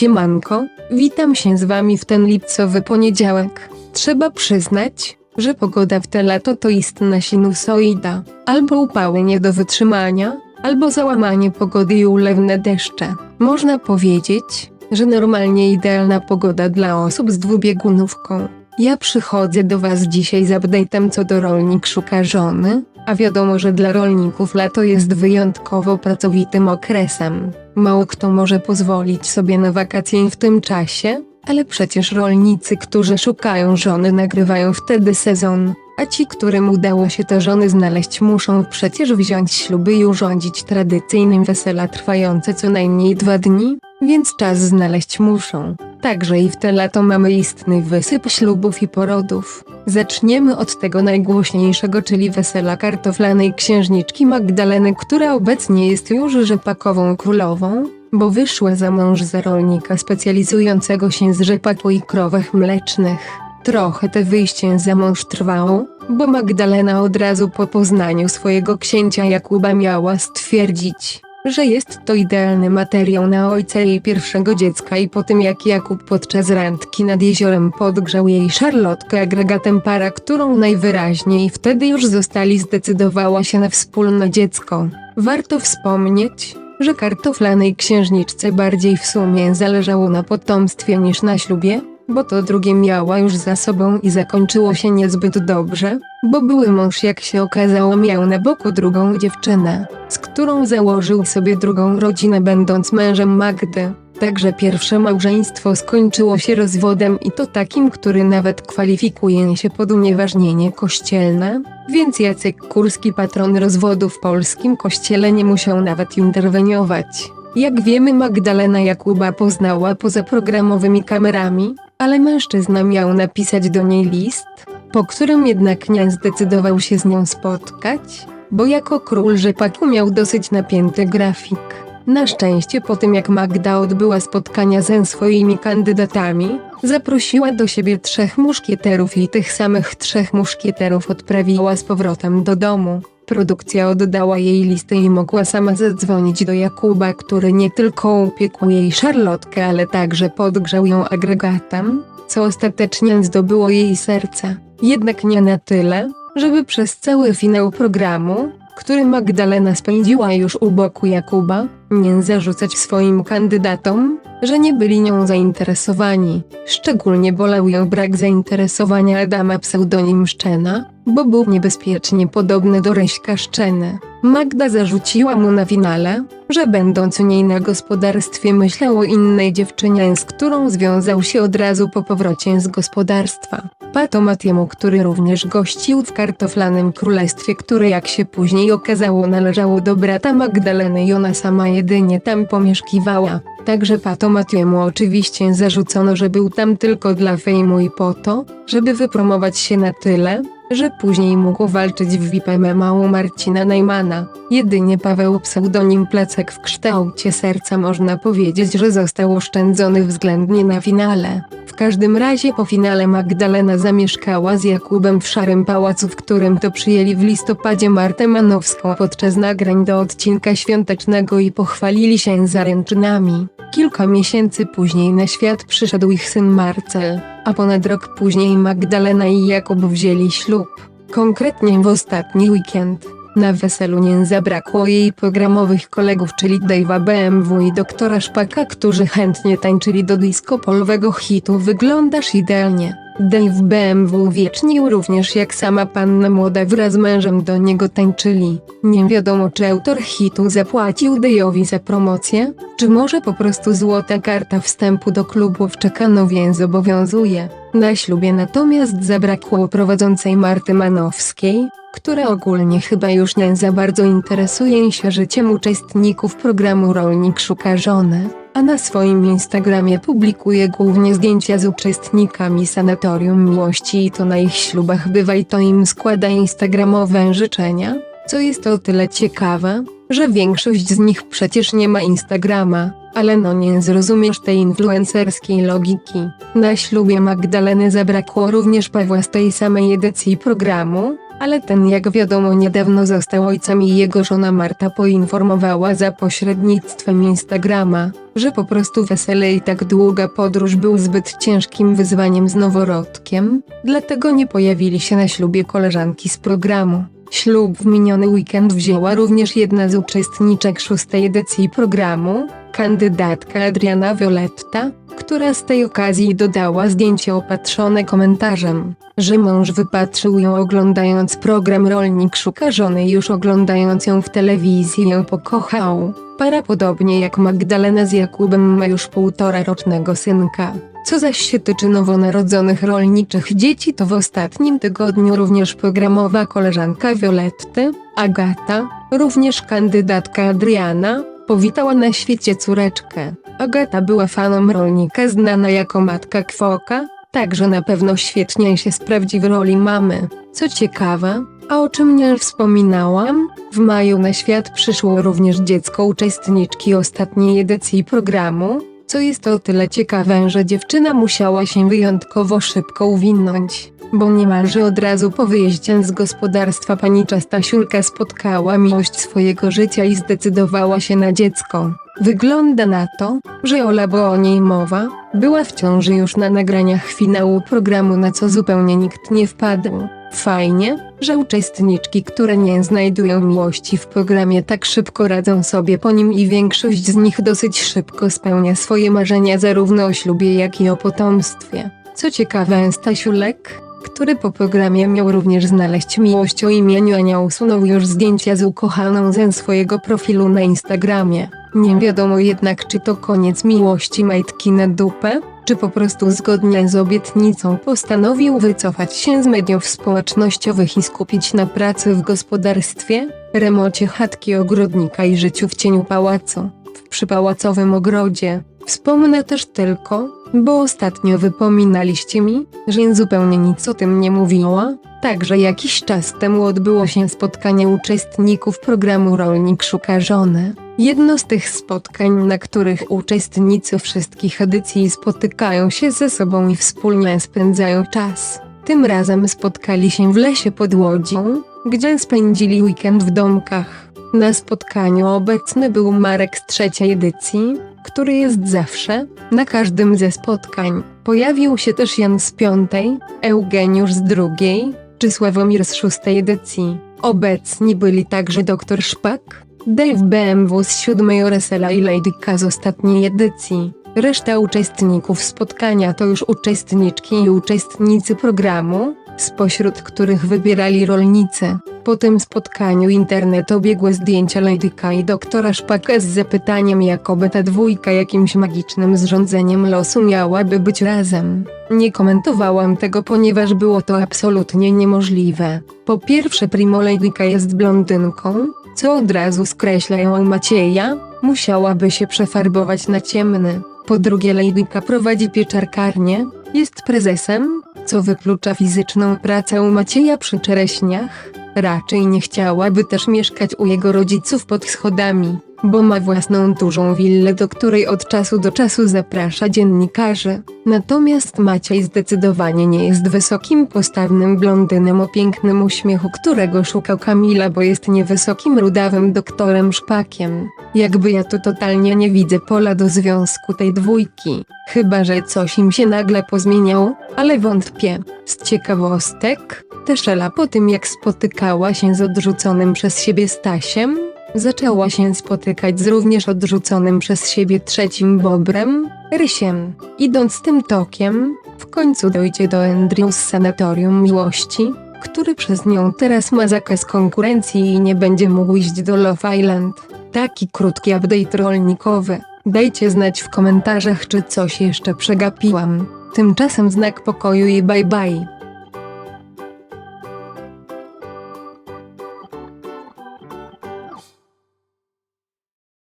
Siemanko, witam się z wami w ten lipcowy poniedziałek. Trzeba przyznać, że pogoda w te lato to istna sinusoida. Albo upały nie do wytrzymania, albo załamanie pogody i ulewne deszcze. Można powiedzieć, że normalnie idealna pogoda dla osób z dwubiegunówką. Ja przychodzę do Was dzisiaj z update'em co do rolnik szuka żony, a wiadomo, że dla rolników lato jest wyjątkowo pracowitym okresem. Mało kto może pozwolić sobie na wakacje w tym czasie, ale przecież rolnicy, którzy szukają żony, nagrywają wtedy sezon, a ci, którym udało się te żony znaleźć, muszą przecież wziąć śluby i urządzić tradycyjnym wesela trwające co najmniej dwa dni, więc czas znaleźć muszą. Także i w te lato mamy istny wysyp ślubów i porodów. Zaczniemy od tego najgłośniejszego, czyli wesela kartoflanej księżniczki Magdaleny, która obecnie jest już rzepakową królową, bo wyszła za mąż za rolnika specjalizującego się z rzepaku i krowach mlecznych. Trochę te wyjście za mąż trwało, bo Magdalena od razu po poznaniu swojego księcia Jakuba miała stwierdzić, że jest to idealny materiał na ojca jej pierwszego dziecka i po tym jak Jakub podczas randki nad jeziorem podgrzał jej szarlotkę agregatem para, którą najwyraźniej wtedy już zostali zdecydowała się na wspólne dziecko. Warto wspomnieć, że kartoflanej księżniczce bardziej w sumie zależało na potomstwie niż na ślubie, bo to drugie miała już za sobą i zakończyło się niezbyt dobrze, bo były mąż jak się okazało miał na boku drugą dziewczynę, z którą założył sobie drugą rodzinę będąc mężem Magdy. Także pierwsze małżeństwo skończyło się rozwodem i to takim, który nawet kwalifikuje się pod unieważnienie kościelne, więc Jacek Kurski patron rozwodu w polskim kościele nie musiał nawet interweniować. Jak wiemy Magdalena Jakuba poznała poza programowymi kamerami, ale mężczyzna miał napisać do niej list, po którym jednak nie zdecydował się z nią spotkać, bo jako król rzepaku miał dosyć napięty grafik. Na szczęście po tym jak Magda odbyła spotkania ze swoimi kandydatami, zaprosiła do siebie trzech muszkieterów i tych samych trzech muszkieterów odprawiła z powrotem do domu. Produkcja oddała jej listę i mogła sama zadzwonić do Jakuba, który nie tylko upiekł jej szarlotkę, ale także podgrzał ją agregatem, co ostatecznie zdobyło jej serce. Jednak nie na tyle, żeby przez cały finał programu, który Magdalena spędziła już u boku Jakuba, nie zarzucać swoim kandydatom, że nie byli nią zainteresowani. Szczególnie bolał ją brak zainteresowania Adama pseudonim Szczena, bo był niebezpiecznie podobny do Reśka Szczeny. Magda zarzuciła mu na finale, że będąc u niej na gospodarstwie myślał o innej dziewczynie, z którą związał się od razu po powrocie z gospodarstwa. Pato Matiemu, który również gościł w kartoflanym królestwie, które jak się później okazało należało do brata Magdaleny i ona sama jedynie tam pomieszkiwała. Także Pato Matiemu oczywiście zarzucono, że był tam tylko dla fejmu i po to, żeby wypromować się na tyle, że później mógł walczyć w VIP MMA u Marcina Najmana. Jedynie Paweł pseudonim Plecek w kształcie serca można powiedzieć, że został oszczędzony względnie na finale. W każdym razie po finale Magdalena zamieszkała z Jakubem w Szarym Pałacu, w którym to przyjęli w listopadzie Martę Manowską podczas nagrań do odcinka świątecznego i pochwalili się zaręczynami. Kilka miesięcy później na świat przyszedł ich syn Marcel, a ponad rok później Magdalena i Jakub wzięli ślub. Konkretnie w ostatni weekend. Na weselu nie zabrakło jej programowych kolegów, czyli Dave'a BMW i doktora Szpaka, którzy chętnie tańczyli do disco-polowego hitu Wyglądasz idealnie. Dave BMW wiecznił również jak sama panna młoda wraz z mężem do niego tańczyli. Nie wiadomo czy autor hitu zapłacił Dave'owi za promocję, czy może po prostu złota karta wstępu do klubu w Czekanowie zobowiązuje. Na ślubie natomiast zabrakło prowadzącej Marty Manowskiej, która ogólnie chyba już nie za bardzo interesuje się życiem uczestników programu Rolnik Szuka Żony, a na swoim Instagramie publikuje głównie zdjęcia z uczestnikami Sanatorium Miłości i to na ich ślubach bywa i to im składa instagramowe życzenia, co jest o tyle ciekawe, że większość z nich przecież nie ma Instagrama, ale no nie zrozumiesz tej influencerskiej logiki. Na ślubie Magdaleny zabrakło również Pawła z tej samej edycji programu, ale ten jak wiadomo niedawno został ojcem i jego żona Marta poinformowała za pośrednictwem Instagrama, że po prostu wesele i tak długa podróż był zbyt ciężkim wyzwaniem z noworodkiem, dlatego nie pojawili się na ślubie koleżanki z programu. Ślub w miniony weekend wzięła również jedna z uczestniczek szóstej edycji programu, kandydatka Adriana Violetta, która z tej okazji dodała zdjęcie opatrzone komentarzem, że mąż wypatrzył ją oglądając program Rolnik szuka żony już oglądając ją w telewizji ją pokochał. Para podobnie jak Magdalena z Jakubem ma już półtora rocznego synka. Co zaś się tyczy nowonarodzonych rolniczych dzieci to w ostatnim tygodniu również programowa koleżanka Violetty, Agata, również kandydatka Adriana, powitała na świecie córeczkę. Agata była fanem rolnika znana jako matka Kwoka, także na pewno świetnie się sprawdzi w roli mamy. Co ciekawe, a o czym nie wspominałam, w maju na świat przyszło również dziecko uczestniczki ostatniej edycji programu, co jest o tyle ciekawe, że dziewczyna musiała się wyjątkowo szybko uwinąć, bo niemalże od razu po wyjeździe z gospodarstwa pani Czastasiulka spotkała miłość swojego życia i zdecydowała się na dziecko. Wygląda na to, że Ola, bo o niej mowa, była w ciąży już na nagraniach finału programu, na co zupełnie nikt nie wpadł. Fajnie, że uczestniczki, które nie znajdują miłości w programie tak szybko radzą sobie po nim i większość z nich dosyć szybko spełnia swoje marzenia zarówno o ślubie jak i o potomstwie. Co ciekawe Stasiulek, który po programie miał również znaleźć miłość o imieniu Ania usunął już zdjęcia z ukochaną ze swojego profilu na Instagramie. Nie wiadomo jednak czy to koniec miłości majtki na dupę, czy po prostu zgodnie z obietnicą postanowił wycofać się z mediów społecznościowych i skupić na pracy w gospodarstwie, remoncie chatki ogrodnika i życiu w cieniu pałacu, w przypałacowym ogrodzie. Wspomnę też tylko, bo ostatnio wypominaliście mi, że zupełnie nic o tym nie mówiła, także jakiś czas temu odbyło się spotkanie uczestników programu Rolnik Szuka Żony. Jedno z tych spotkań, na których uczestnicy wszystkich edycji spotykają się ze sobą i wspólnie spędzają czas. Tym razem spotkali się w lesie pod Łodzią, gdzie spędzili weekend w domkach. Na spotkaniu obecny był Marek z trzeciej edycji, który jest zawsze, na każdym ze spotkań. Pojawił się też Jan z piątej, Eugeniusz z drugiej, czy Sławomir z szóstej edycji. Obecni byli także dr Szpak, Dave BMW z siódmej oraz Ela i Lady K z ostatniej edycji. Reszta uczestników spotkania to już uczestniczki i uczestnicy programu, spośród których wybierali rolnicy. Po tym spotkaniu internet obiegły zdjęcia Lady K i doktora Szpaka z zapytaniem jakoby ta dwójka jakimś magicznym zrządzeniem losu miałaby być razem. Nie komentowałam tego ponieważ było to absolutnie niemożliwe. Po pierwsze Primo Lady K jest blondynką, co od razu skreśla ją Macieja, musiałaby się przefarbować na ciemny. Po drugie Lady K prowadzi pieczarkarnię, jest prezesem, co wyklucza fizyczną pracę Macieja przy czereśniach. Raczej nie chciałaby też mieszkać u jego rodziców pod schodami, bo ma własną dużą willę, do której od czasu do czasu zaprasza dziennikarzy. Natomiast Maciej zdecydowanie nie jest wysokim, postawnym blondynem o pięknym uśmiechu, którego szukał Kamila, bo jest niewysokim, rudawym doktorem szpakiem. Jakby ja tu totalnie nie widzę pola do związku tej dwójki. Chyba, że coś im się nagle pozmieniało, ale wątpię. Z ciekawostek, też Ela po tym jak spotykała się z odrzuconym przez siebie Stasiem, zaczęła się spotykać z również odrzuconym przez siebie trzecim Bobrem, Rysiem. Idąc tym tokiem, w końcu dojdzie do Andrew z Sanatorium Miłości, który przez nią teraz ma zakaz konkurencji i nie będzie mógł iść do Love Island. Taki krótki update rolnikowy. Dajcie znać w komentarzach, czy coś jeszcze przegapiłam. Tymczasem znak pokoju i bye bye.